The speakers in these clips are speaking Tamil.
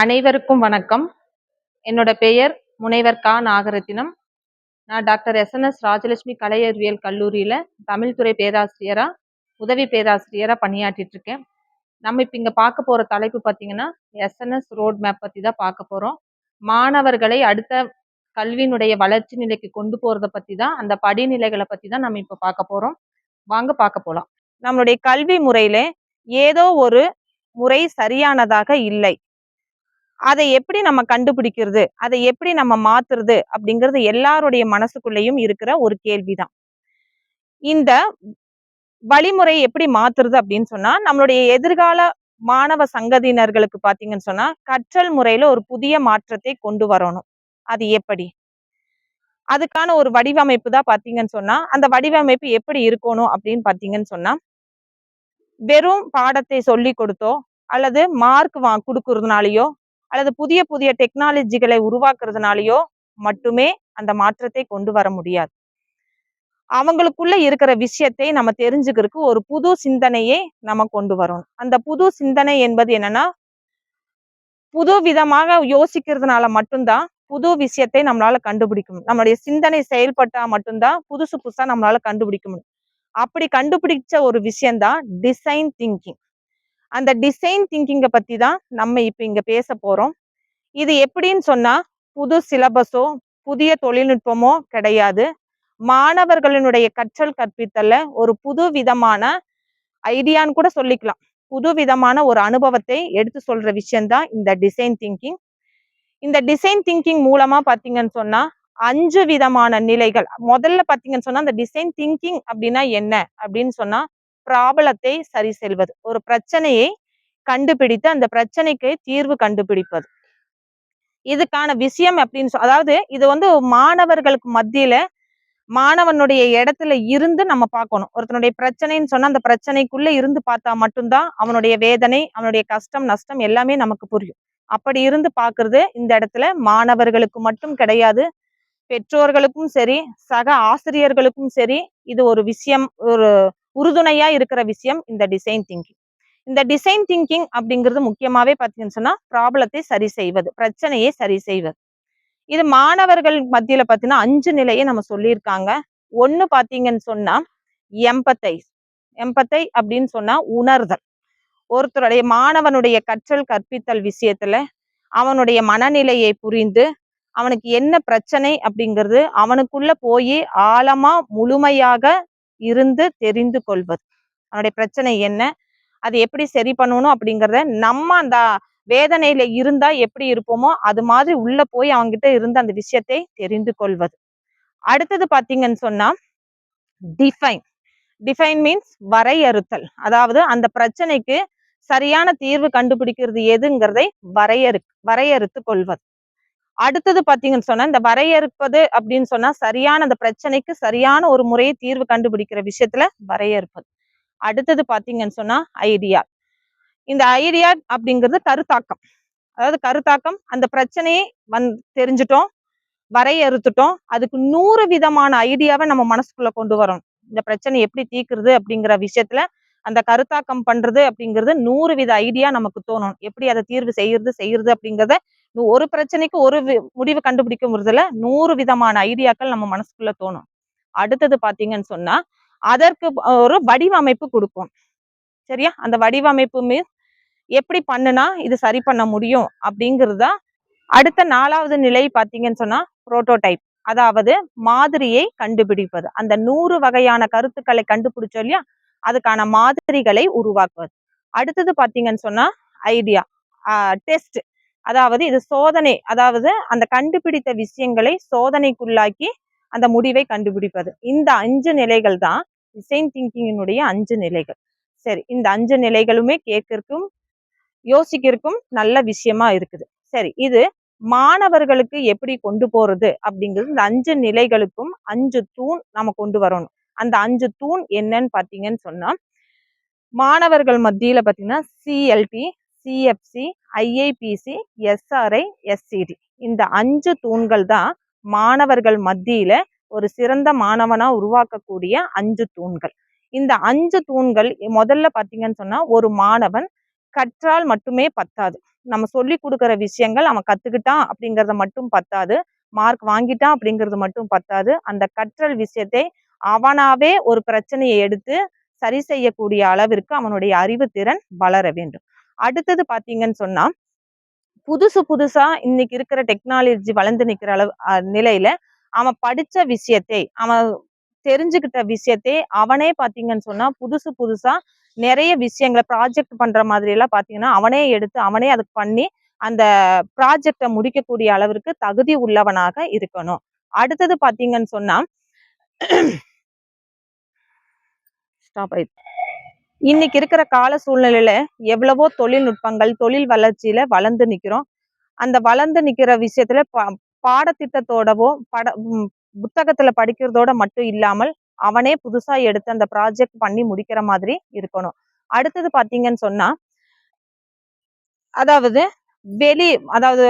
அனைவருக்கும் வணக்கம். என்னோட பெயர் முனைவர் கா. நாகரத்தினம். நான் டாக்டர் எஸ்என்எஸ் ராஜலட்சுமி கலை அறிவியல் கல்லூரியில் தமிழ்துறை பேராசிரியராக உதவி பேராசிரியராக பணியாற்றிட்டு இருக்கேன். நம்ம இப்போ இங்கே பார்க்க போகிற தலைப்பு பார்த்தீங்கன்னா எஸ்என்எஸ் ரோட் மேப் பற்றி தான் பார்க்க போகிறோம் மாணவர்களை அடுத்த கல்வியினுடைய வளர்ச்சி நிலைக்கு கொண்டு போகிறத பற்றி தான் அந்த படிநிலைகளை பற்றி தான் நம்ம இப்போ பார்க்க போகிறோம் வாங்க பார்க்க போகலாம் நம்மளுடைய கல்வி முறையில் ஏதோ ஒரு முறை சரியானதாக இல்லை. அதை எப்படி நம்ம கண்டுபிடிக்கிறது? அதை எப்படி நம்ம மாத்துறது? அப்படிங்கிறது எல்லாருடைய மனசுக்குள்ளேயும் இருக்கிற ஒரு கேள்விதான். இந்த வழிமுறை எப்படி மாத்துறது அப்படின்னு சொன்னா நம்மளுடைய எதிர்கால மாணவ சங்கதியினர்களுக்கு பாத்தீங்கன்னு சொன்னா கற்றல் முறையில ஒரு புதிய மாற்றத்தை கொண்டு வரணும். அது எப்படி? அதுக்கான ஒரு வடிவமைப்பு தான் பாத்தீங்கன்னு சொன்னா அந்த வடிவமைப்பு எப்படி இருக்கணும் அப்படின்னு பாத்தீங்கன்னு சொன்னா வெறும் பாடத்தை சொல்லி கொடுத்தோ அல்லது மார்க் வா கொடுக்கறதுனாலயோ அல்லது புதிய புதிய டெக்னாலஜிகளை உருவாக்குறதுனாலயோ மட்டுமே அந்த மாற்றத்தை கொண்டு வர முடியாது. அவங்களுக்குள்ள இருக்கிற விஷயத்தை நம்ம தெரிஞ்சுக்கிறதுக்கு ஒரு புது சிந்தனையை நம்ம கொண்டு வரணும். அந்த புது சிந்தனை என்பது என்னன்னா புது விதமாக யோசிக்கிறதுனால மட்டும்தான் புது விஷயத்தை நம்மளால கண்டுபிடிக்க முடியும். நம்மளுடைய சிந்தனை செயல்பட்டா மட்டும்தான் புதுசு புதுசா நம்மளால கண்டுபிடிக்க முடியும். அப்படி கண்டுபிடிச்ச ஒரு விஷயம்தான் டிசைன் திங்கிங் அந்த டிசைன் திங்கிங்கை பற்றி தான் நம்ம இப்போ இங்கே பேச போகிறோம் இது எப்படின்னு சொன்னால் புது சிலபஸோ புதிய தொழில்நுட்பமோ கிடையாது. மாணவர்களினுடைய கற்றல் கற்பித்தல ஒரு புது விதமான ஐடியான்னு கூட சொல்லிக்கலாம். புது விதமான ஒரு அனுபவத்தை எடுத்து சொல்ற விஷயம்தான் இந்த டிசைன் திங்கிங் இந்த டிசைன் திங்கிங் மூலமா பாத்தீங்கன்னு சொன்னா அஞ்சு விதமான நிலைகள். முதல்ல பாத்தீங்கன்னு சொன்னா அந்த டிசைன் திங்கிங் அப்படின்னா என்ன? அப்படின்னு சொன்னா ப்ராப்ளத்தை சரி செல்வது ஒரு பிரச்சனையை கண்டுபிடித்து அந்த பிரச்சனைக்கு தீர்வு கண்டுபிடிப்பது. இதுக்கான விஷயம் அப்படின்னு அதாவது இது வந்து மாணவர்களுக்கு மத்தியில மாணவனுடைய இடத்துல இருந்து நம்ம பார்க்கணும். ஒருத்தனுடைய பிரச்சனைன்னு சொன்னா அந்த பிரச்சனைக்குள்ள இருந்து பார்த்தா மட்டும்தான் அவனுடைய வேதனை அவனுடைய கஷ்டம் நஷ்டம் எல்லாமே நமக்கு புரியும். அப்படி இருந்து பார்க்கறது இந்த இடத்துல மாணவர்களுக்கு மட்டும் கிடையாது. பெற்றோர்களுக்கும் சரி சக ஆசிரியர்களுக்கும் சரி இது ஒரு விஷயம் ஒரு உறுதுணையா இருக்கிற விஷயம் இந்த டிசைன் திங்கிங் இந்த டிசைன் திங்கிங் அப்படிங்கிறது முக்கியமாவே பார்த்தீங்கன்னு சொன்னா ப்ராப்ளத்தை சரி செய்வது பிரச்சனையை சரி செய்வது. இது மாணவர்கள் மத்தியில பார்த்தீங்கன்னா அஞ்சு நிலையை நம்ம சொல்லியிருக்காங்க. ஒன்று பார்த்தீங்கன்னு சொன்னா எம்பத்தை எம்பத்தை அப்படின்னு சொன்னா உணர்தல். ஒருத்தருடைய மாணவனுடைய கற்றல் கற்பித்தல் விஷயத்துல அவனுடைய மனநிலையை புரிந்து அவனுக்கு என்ன பிரச்சனை அப்படிங்கிறது அவனுக்குள்ள போய் ஆழமா முழுமையாக இருந்து தெரிந்து கொள்வது. அவனுடைய பிரச்சனை என்ன? அது எப்படி சரி பண்ணணும் அப்படிங்கிறத நம்ம அந்த வேதனையில இருந்தா எப்படி இருப்போமோ அது மாதிரி உள்ள போய் அவங்ககிட்ட இருந்து அந்த விஷயத்தை தெரிந்து கொள்வது. அடுத்தது பாத்தீங்கன்னு சொன்னா டிஃபைன் டிஃபைன் மீன்ஸ் வரையறுத்தல். அதாவது அந்த பிரச்சனைக்கு சரியான தீர்வு கண்டுபிடிக்கிறது எதுங்கிறதை வரையறு வரையறுத்து கொள்வது. அடுத்தது பாத்தீங்கன்னு சொன்னா இந்த வரையறுப்பது அப்படின்னு சொன்னா சரியான அந்த பிரச்சனைக்கு சரியான ஒரு முறையை தீர்வு கண்டுபிடிக்கிற விஷயத்துல வரையறுப்பது. அடுத்தது பாத்தீங்கன்னு சொன்னா ஐடியா இந்த ஐடியா அப்படிங்கிறது கருத்தாக்கம். அதாவது கருத்தாக்கம் அந்த பிரச்சனையை வந் தெரிஞ்சிட்டோம் வரையறுத்துட்டோம் அதுக்கு நூறு விதமான ஐடியாவை நம்ம மனசுக்குள்ள கொண்டு வரணும் இந்த பிரச்சனை எப்படி தீக்குறது அப்படிங்கிற விஷயத்துல அந்த கருத்தாக்கம் பண்றது அப்படிங்கிறது நூறு வித ஐடியா நமக்கு தோணும். எப்படி அதை தீர்வு செய்யறது செய்யறது அப்படிங்கிறத ஒரு பிரச்சனைக்கு ஒரு முடிவு கண்டுபிடிக்க முடியல நூறு விதமான ஐடியாக்கள் நம்ம மனசுக்குள்ள தோணும். அடுத்தது பாத்தீங்கன்னு சொன்னா அதற்கு ஒரு வடிவமைப்பு கொடுக்கும். சரியா? அந்த வடிவமைப்பு மீன்ஸ் எப்படி பண்ணுனா இது சரி பண்ண முடியும் அப்படிங்கிறது. தான் அடுத்த நாலாவது நிலை பார்த்தீங்கன்னு சொன்னா புரோட்டோடைப் அதாவது மாதிரியை கண்டுபிடிப்பது. அந்த நூறு வகையான கருத்துக்களை கண்டுபிடிச்சோம் இல்லையா? அதுக்கான மாதிரிகளை உருவாக்குவது. அடுத்தது பார்த்தீங்கன்னு சொன்னா ஐடியா டெஸ்ட் அதாவது இது சோதனை அதாவது அந்த கண்டுபிடித்த விஷயங்களை சோதனைக்குள்ளாக்கி அந்த முடிவை கண்டுபிடிப்பது. இந்த அஞ்சு நிலைகள் தான் டிசைன் திங்கிங்கினுடைய அஞ்சு நிலைகள். சரி இந்த அஞ்சு நிலைகளுமே கேட்கறக்கும் யோசிக்கிறதுக்கும் நல்ல விஷயமா இருக்குது. சரி இது மாணவர்களுக்கு எப்படி கொண்டு போறது அப்படிங்கிறது இந்த அஞ்சு நிலைகளுக்கும் அஞ்சு தூண் நம்ம கொண்டு வரணும். அந்த அஞ்சு தூண் என்னன்னு பார்த்தீங்கன்னு சொன்னா மாணவர்கள் மத்தியில பார்த்தீங்கன்னா CLT CFC IIPC SRI SCT இந்த அஞ்சு தூண்கள் தான் மாணவர்கள் மத்தியில ஒரு சிறந்த மாணவனா உருவாக்கக்கூடிய அஞ்சு தூண்கள். இந்த அஞ்சு தூண்கள் முதல்ல பார்த்தீங்கன்னு சொன்னா ஒரு மாணவன் கற்றால் மட்டுமே பத்தாது. நம்ம சொல்லி கொடுக்குற விஷயங்கள் அவன் கத்துக்கிட்டான் அப்படிங்கிறத மட்டும் பத்தாது. மார்க் வாங்கிட்டான் அப்படிங்கிறது மட்டும் பத்தாது. அந்த கற்றல் விஷயத்தை அவனாவே ஒரு பிரச்சனையை எடுத்து சரி செய்யக்கூடிய அளவிற்கு அவனுடைய அறிவு திறன் வளர வேண்டும். அடுத்தது பாத்தீங்கன்னு சொன்னா புதுசு புதுசா இன்னைக்கு இருக்கிற டெக்னாலஜி வளர்ந்து நிக்கிற அளவு நிலையில அவன் படிச்ச விஷயத்தை அவன் தெரிஞ்சுக்கிட்ட விஷயத்தை அவனே பாத்தீங்கன்னு சொன்னா புதுசு புதுசா நிறைய விஷயங்களை ப்ராஜெக்ட் பண்ற மாதிரி எல்லாம் பாத்தீங்கன்னா அவனே எடுத்து அவனே அதுக்கு பண்ணி அந்த ப்ராஜெக்டை முடிக்கக்கூடிய அளவிற்கு தகுதி உள்ளவனாக இருக்கணும். அடுத்தது பாத்தீங்கன்னு சொன்னா ஸ்டாப் ஆயிடுச்சு. இன்னைக்கு இருக்கிற கால சூழ்நிலையில எவ்வளவோ தொழில்நுட்பங்கள் தொழில் வளர்ச்சியில வளர்ந்து நிக்கிறோம். அந்த வளர்ந்து நிக்கிற விஷயத்துல பா- பாடத்திட்டத்தோடவோ பட புத்தகத்துல படிக்கிறதோட மட்டும் இல்லாமல் அவனே புதுசா எடுத்து அந்த ப்ராஜெக்ட் பண்ணி முடிக்கிற மாதிரி இருக்கணும். அடுத்தது பாத்தீங்கன்னு சொன்னா அதாவது வெளி அதாவது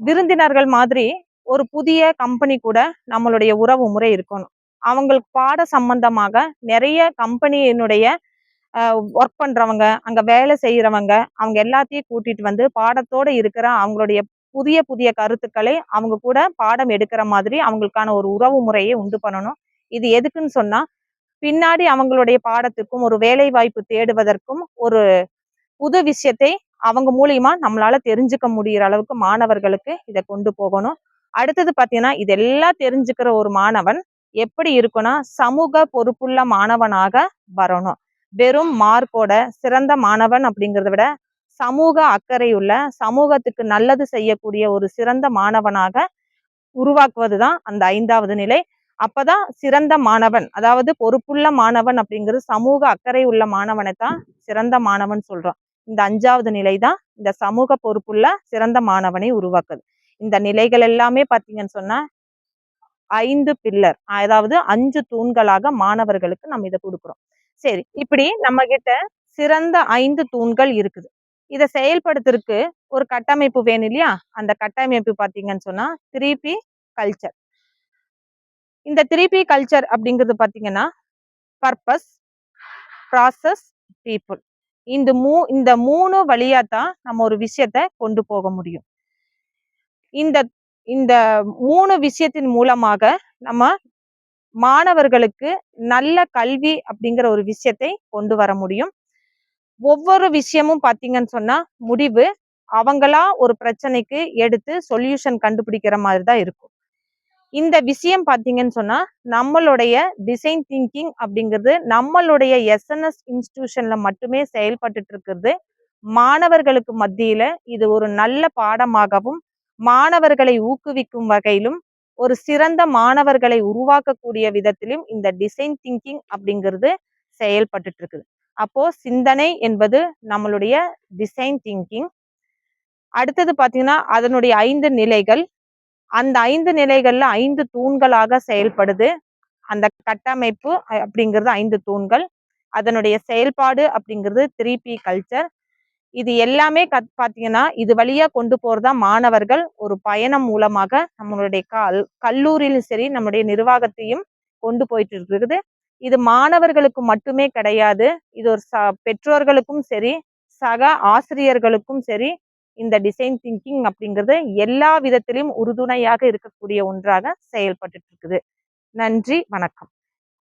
விருந்தினர்கள் மாதிரி ஒரு புதிய கம்பெனி கூட நம்மளுடைய உறவு முறை இருக்கணும். அவங்களுக்கு பாட சம்பந்தமாக நிறைய கம்பெனியினுடைய ஒர்க் பண்ணுறவங்க அங்கே வேலை செய்கிறவங்க அவங்க எல்லாத்தையும் கூட்டிகிட்டு வந்து பாடத்தோடு இருக்கிற அவங்களுடைய புதிய புதிய கருத்துக்களை அவங்க கூட பாடம் எடுக்கிற மாதிரி அவங்களுக்கான ஒரு உறவு முறையை உண்டு பண்ணணும். இது எதுக்குன்னு சொன்னால் பின்னாடி அவங்களுடைய பாடத்துக்கும் ஒரு வேலை வாய்ப்பு தேடுவதற்கும் ஒரு புது விஷயத்தை அவங்க மூலியமா நம்மளால தெரிஞ்சுக்க முடிகிற அளவுக்கு மாணவர்களுக்கு இதை கொண்டு போகணும். அடுத்தது பார்த்தீங்கன்னா இதெல்லாம் தெரிஞ்சுக்கிற ஒரு மாணவன் எப்படி இருக்கும்னா சமூக பொறுப்புள்ள மாணவனாக வரணும். வெறும் மார்க்கோட சிறந்த மாணவன் அப்படிங்கிறத விட சமூக அக்கறையுள்ள சமூகத்துக்கு நல்லது செய்யக்கூடிய ஒரு சிறந்த மாணவனாக உருவாக்குவது தான் அந்த ஐந்தாவது நிலை. அப்பதான் சிறந்த மாணவன் அதாவது பொறுப்புள்ள மாணவன் அப்படிங்கிறது சமூக அக்கறை உள்ள மாணவனை தான் சிறந்த மாணவன் சொல்றோம் இந்த அஞ்சாவது நிலை தான் இந்த சமூக பொறுப்புள்ள சிறந்த மாணவனை உருவாக்குது. இந்த நிலைகள் எல்லாமே பார்த்தீங்கன்னு சொன்னா ஐந்து பில்லர் அதாவது அஞ்சு தூண்களாக மாணவர்களுக்கு நம்ம இதை கொடுக்குறோம். சரி இப்படி நம்ம கிட்ட சிறந்த ஐந்து தூண்கள் இருக்குது. இதை செயல்படுத்துறதுக்கு ஒரு கட்டமைப்பு வேணும் இல்லையா? அந்த கட்டமைப்பு பார்த்தீங்கன்னு சொன்னா த்ரீ பி கல்ச்சர் இந்த த்ரீ பி கல்ச்சர் அப்படிங்கிறது பார்த்தீங்கன்னா பர்பஸ் ப்ராசஸ் பீப்புள் இந்த மூ இந்த மூணு வழியா தான் நம்ம ஒரு விஷயத்த கொண்டு போக முடியும். இந்த இந்த மூணு விஷயத்தின் மூலமாக நம்ம மாணவர்களுக்கு நல்ல கல்வி அப்படிங்கிற ஒரு விஷயத்தை கொண்டு வர முடியும். ஒவ்வொரு விஷயமும் பார்த்தீங்கன்னு சொன்னா முடிவு அவங்களா ஒரு பிரச்சனைக்கு எடுத்து சொல்யூஷன் கண்டுபிடிக்கிற மாதிரி தான் இருக்கும். இந்த விஷயம் பார்த்தீங்கன்னு சொன்னா நம்மளுடைய டிசைன் திங்கிங் அப்படிங்கிறது நம்மளுடைய எஸ்என்எஸ் இன்ஸ்டிடியூஷன்ல மட்டுமே செயல்பட்டுட்டு இருக்கிறது. மாணவர்களுக்கு மத்தியில இது ஒரு நல்ல பாடமாகவும் மாணவர்களை ஊக்குவிக்கும் வகையிலும் ஒரு சிறந்த மாணவர்களை உருவாக்கக்கூடிய விதத்திலும் இந்த டிசைன் திங்கிங் அப்படிங்கிறது செயல்பட்டு இருக்குது அப்போ சிந்தனை என்பது நம்மளுடைய டிசைன் திங்கிங் அடுத்தது பார்த்தீங்கன்னா அதனுடைய ஐந்து நிலைகள். அந்த ஐந்து நிலைகள்ல ஐந்து தூண்களாக செயல்படுது. அந்த கட்டமைப்பு அப்படிங்கிறது ஐந்து தூண்கள். அதனுடைய செயல்பாடு அப்படிங்கிறது த்ரீ பி கல்ச்சர் இது எல்லாமே கத் பார்த்தீங்கன்னா இது வழியா கொண்டு போறதா மாணவர்கள் ஒரு பயணம் மூலமாக நம்மளுடைய கல் கல்லூரியிலும் சரி நம்முடைய நிர்வாகத்தையும் கொண்டு போயிட்டு இருக்குது. இது மாணவர்களுக்கு மட்டுமே கிடையாது. இது ஒரு ச பெற்றோர்களுக்கும் சரி சக ஆசிரியர்களுக்கும் சரி இந்த டிசைன் திங்கிங் அப்படிங்கிறது எல்லா விதத்திலையும் உறுதுணையாக இருக்கக்கூடிய ஒன்றாக செயல்பட்டு இருக்குது. நன்றி வணக்கம்.